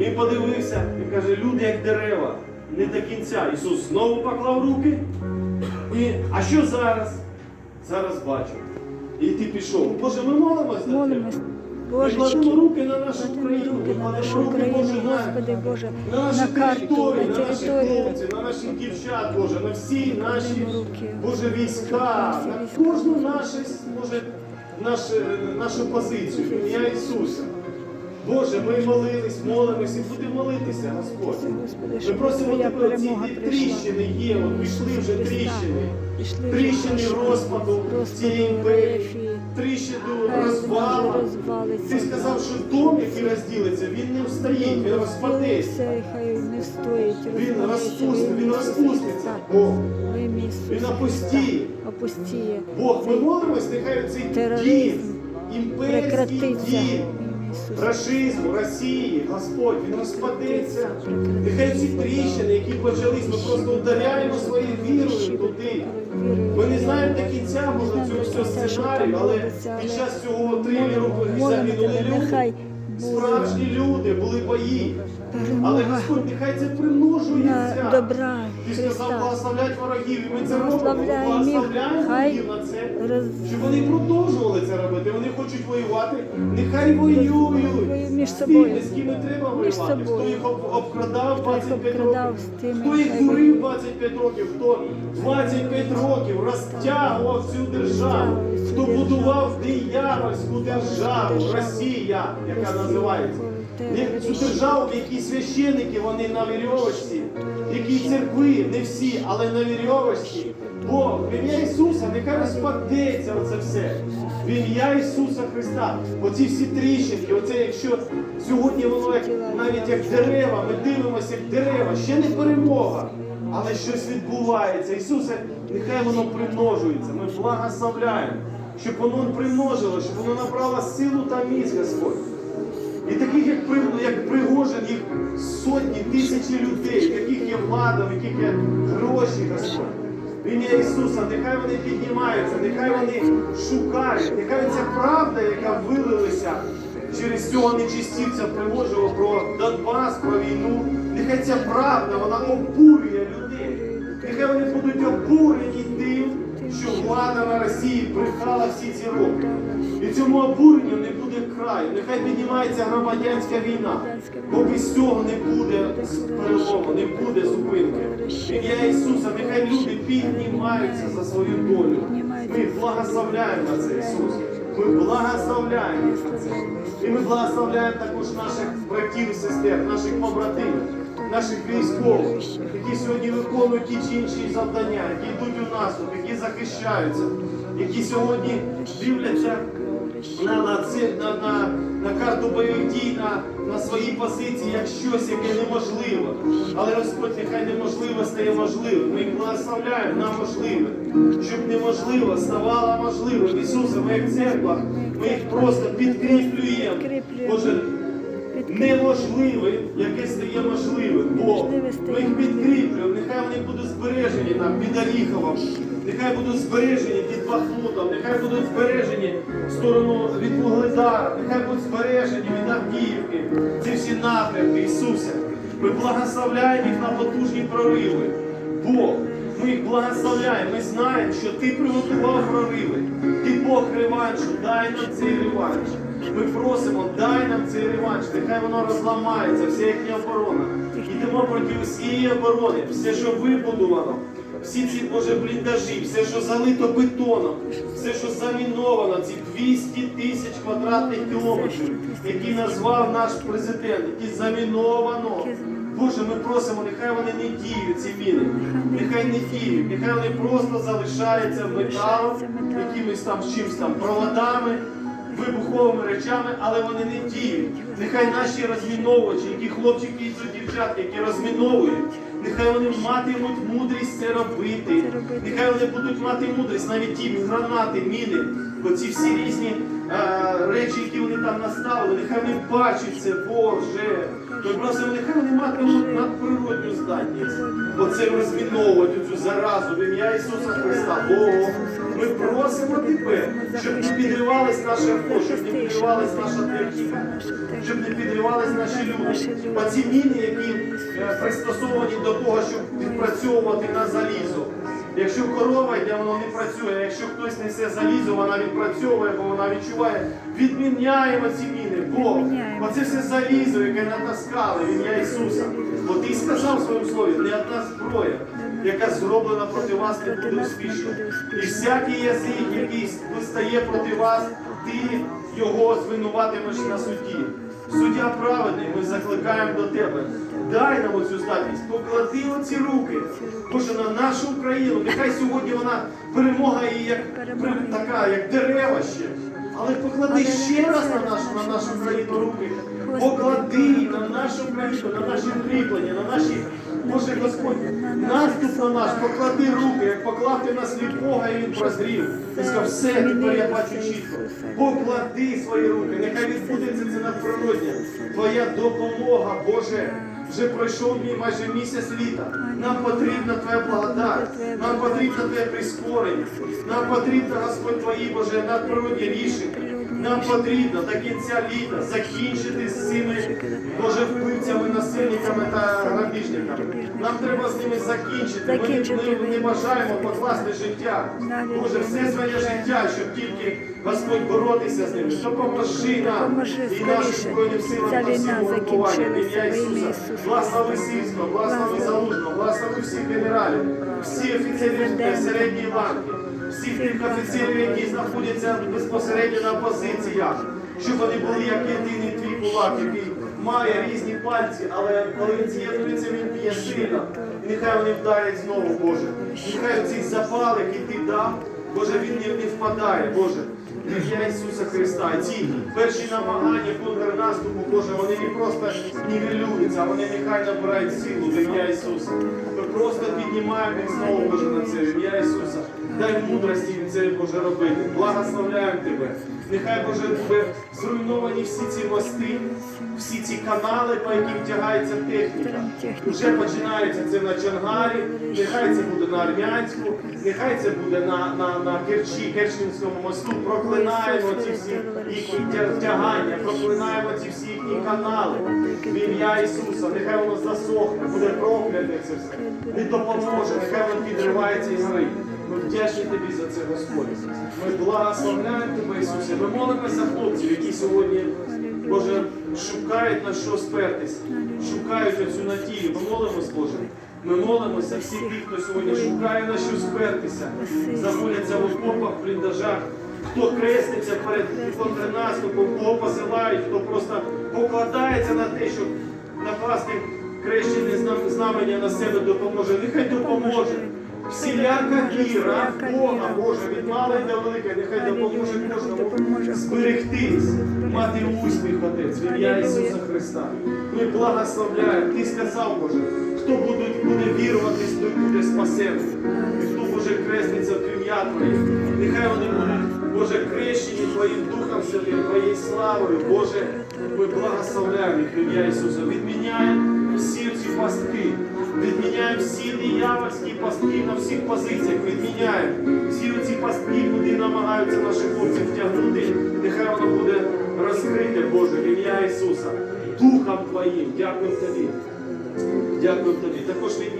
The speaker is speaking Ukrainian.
Він подивився і каже, люди як дерева, не до кінця. Ісус знову поклав руки. І, а що зараз? Зараз бачу. І ти пішов. Боже, ми молимось за тебе. Ми кладемо руки на нашу Україну, руки ми кладемо руки, Боже, на, на наші території, на на наших хлопців, на наших дівчат, Боже, на всі наші. Боже війська, на кожну нашу, може, нашу, нашу позицію, ім'я Ісуса. Боже, ми молились, молимось і будемо молитися, Господь. Ми просимо тебе, прийшла. тріщини є, от пішли вже тріщини. Тріщини розпаду цієї імперії, тріщину розвалу. Ти сказав, що дом, який розділиться, він не встоїть, він розпадеться. Він розвалиться, розпусти, во він розпуститься. Бог, він опустіє. Бог, ми молимось, нехай цей дім, імперський дім. Рашизму, Росії, Господь, він розпадеться. Нехай ці тріщини, які почались, ми просто ударяємо своєю вірою туди. Ми не знаємо до кінця, може, цього всього сценарію, але під час цього трилеру загинули люди. Справжні люди, були бої. Але Господь, нехай це на примножується. добра Ти сказав Христа. благословлять ворогів, і ми це робимо. Благословляємо ворогів на це. Щоб вони продовжували це робити, вони хочуть воювати. Нехай воюють. Між собою. з ким треба воювати. Хто їх обкрадав Хто їх 25 обкрадав років, хто їх дурив воюють. 25 років, хто 25 років розтягував цю державу, хто будував диявольську Державу. Росія, яка називається. Державу, в якій священники вони на вірьовочці, в якій церкви, не всі, але на вірьовочці. Бог, в ім'я Ісуса, нехай розпадеться оце все. В ім'я Ісуса Христа. Оці всі тріщинки, оце якщо сьогодні воно як навіть як дерева, ми дивимося як дерева, ще не перемога. Але щось відбувається. Ісусе, нехай воно примножується. Ми благословляємо, щоб воно примножило, щоб воно набрало силу та міць, Господь. Сотні, тисячі людей, в яких є влада, в яких є гроші, Господь. Ім'я Ісуса, нехай вони піднімаються, нехай вони шукають, нехай ця правда, яка вилилася через цього нечистівця Пригожого про Донбас, про війну, нехай ця правда, вона обурює людей. Нехай вони будуть обурені тим, що влада на Росії брехала всі ці роки. І цьому обуренню не буде краю. Нехай піднімається громадянська війна. Бо без цього не буде перелому, не буде зупинки. Ім'я Ісуса, нехай люди піднімаються за свою долю. Ми благословляємо це, Ісус. Ми благословляємо це. І ми благословляємо також наших братів і сестер, наших побратимів, наших військових, які сьогодні виконують ті чи інші завдання, які йдуть у наступ, які захищаються, які сьогодні дивляться на, на, на, на, на карту бойових дій, на, на свої позиції, як щось, яке неможливо. Але Господь, нехай неможливо стає можливим. Ми їх благословляємо на можливе, щоб неможливо ставало можливим. Ісусе, ми як церква, ми їх просто підкріплюємо. Боже, неможливе, яке стає можливим. Стає ми їх підкріплюємо, нехай вони будуть збережені там під Оріховом, нехай будуть збережені під Бахмутом, нехай будуть збережені в сторону від Вугледара, нехай будуть збережені від Авдіївки. Ці всі напрямки Ісуса. Ми благословляємо їх на потужні прориви. Бог, ми їх благословляємо. Ми знаємо, що Ти приготував прориви. Ти Бог реваншу, дай нам цей реванш. Ми просимо, дай нам цей реванш, нехай воно розламається, вся їхня оборона. Йдемо проти усієї оборони, все, що вибудовано, всі ці Боже бліндажі, все, що залито бетоном, все, що заміновано, ці 200 тисяч квадратних кілометрів, які назвав наш президент, які заміновано. Боже, ми просимо, нехай вони не діють, ці міни, нехай не діють, нехай вони просто залишаються металом, якимось там чимось там проводами вибуховими речами, але вони не діють. Нехай наші розміновувачі, які хлопчики і дівчатки, які розміновують, нехай вони матимуть мудрість це робити. Нехай вони будуть мати мудрість, навіть ті гранати, міни, оці всі різні е, речі, які вони там наставили, нехай вони бачать це, Боже. Ми просимо, нехай вони матимуть надприродню здатність. Оце розміновувати цю заразу в ім'я Ісуса Христа. Богу. Ми просимо тебе, щоб не підривалась наша авто, щоб не підривалась наша техніка, щоб не підривались наші люди. Оці міни, які пристосовані до того, щоб відпрацьовувати на залізо. Якщо корова йде, воно не працює. Якщо хтось несе залізо, вона відпрацьовує, бо вона відчуває. Відміняємо ці міни. Бог, оце все залізо, яке натаскали в ім'я Ісуса. Бо ти сказав в своєму слові, не одна зброя, яка зроблена проти вас, не буде успішна. І всякий язик, який вистає проти вас, ти його звинуватимеш на суді. Суддя праведний, ми закликаємо до тебе. Дай нам оцю здатність, поклади оці руки, Боже, на нашу Україну. Нехай сьогодні вона перемога і як така, як дерева ще. Але поклади ще раз на нашу, на нашу країну руки. Поклади на нашу країну, на наші кріплення, на наші, Боже Господь, наступ на наш, поклади руки, як поклав ти на сліпого, і він прозрів. І сказав, все, тепер я бачу чітко. Поклади свої руки, нехай відбудеться це надприродне. Твоя допомога, Боже. Вже пройшов мій майже місяць літа. Нам потрібна Твоя благодать, нам потрібна Твоє прискорення, нам потрібно, Господь Твої, Боже, надприродні рішення. Нам потрібно до кінця літа закінчити з цими божевпивцями, насильниками та грабіжниками. Нам треба з ними закінчити. Ми, не- ми не бажаємо покласти життя. Боже, все своє життя, щоб тільки Господь боротися з ними. Допоможи нам і нашим збройним силам по всьому закінчилася ім'я Ісуса. Ісуса. Благослови Сільського, благослови Залужного, благослови всіх генералів, всі офіцерів середньої ланки, всіх тих офіцерів, які знаходяться безпосередньо на позиціях, щоб вони були як єдиний твій кулак, який має різні пальці, але коли він з'єднується, він б'є сильно. І нехай вони вдарять знову, Боже. Нехай цей запал, який ти дав, Боже, він не, впадає, Боже. Ім'я Ісуса Христа. Ці перші намагання контрнаступу, Боже, вони не просто нівелюються, вони нехай набирають силу в ім'я Ісуса. Ми просто піднімаємо їх знову, Боже, на це ім'я Ісуса. Дай мудрості їм це, Боже, робити. Благословляємо Тебе. Нехай, Боже, буде зруйновані всі ці мости, всі ці канали, по яким тягається техніка. Вже починається це на Чангарі, нехай це буде на Армянську, нехай це буде на, на, на Керчі, Керченському мосту. Проклинаємо ці всі їхні тягання, проклинаємо ці всі їхні канали. В ім'я Ісуса, нехай воно засохне, буде прокляте це все. Не допоможе, нехай воно підривається і горить. Ми вдячні тобі за це, Господь. Ми благословляємо тебе, Ісусе. Ми молимося хлопців, які сьогодні, Боже, шукають на що спертись, шукають оцю надію. Ми молимось, Боже. Ми молимося, всі ті, хто сьогодні шукає на що спертися, знаходяться в окопах, в бліндажах. Хто креститься перед контрнаступом, кого посилають, хто просто покладається на те, щоб накласти хрещення знамення на себе допоможе. Нехай допоможе. Всіляка віра в Бога, Боже, від малої до великої, нехай допоможе кожному зберегтись, мати успіх, Отець, в ім'я Ісуса Христа. Ми благословляємо. Ти сказав, Боже, хто буде, буде віруватись, той буде спасений. І хто Боже креститься в ім'я Твоє. Нехай вони будуть, Боже, крещені Твоїм Духом Святим, Твоєю славою. Боже, ми благословляємо їх в ім'я Ісуса. Відміняємо всі ці пастки. Відміняємо всі диявольські пастки на всіх позиціях. Відміняємо всі оці пастки, куди намагаються наші хлопці втягнути. Нехай воно буде розкрите, Боже, в ім'я Ісуса. Духом Твоїм. Дякую тобі. Дякую тобі. Також відміняємо.